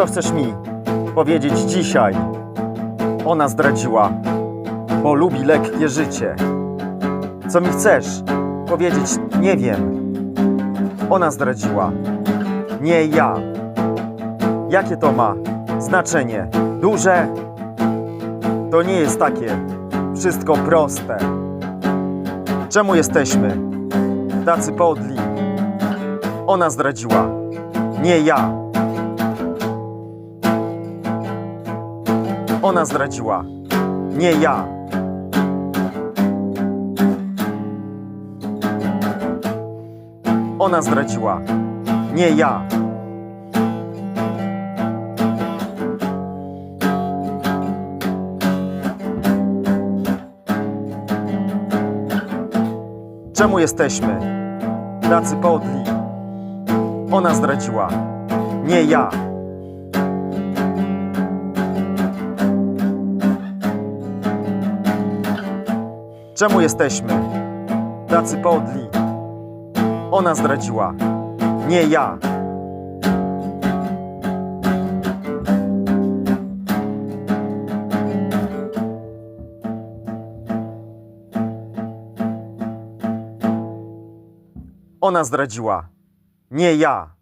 Co chcesz mi powiedzieć dzisiaj? Ona zdradziła, bo lubi lekkie życie. Co mi chcesz powiedzieć? Nie wiem. Ona zdradziła, nie ja. Jakie to ma znaczenie? Duże? To nie jest takie wszystko proste. Czemu jesteśmy tacy podli? Ona zdradziła, nie ja. Ona zdradziła, nie ja. Ona zdradziła, nie ja. Czemu jesteśmy tacy podli? Ona zdradziła, nie ja. Czemu jesteśmy tacy podli? Ona zdradziła, nie ja. Ona zdradziła, nie ja.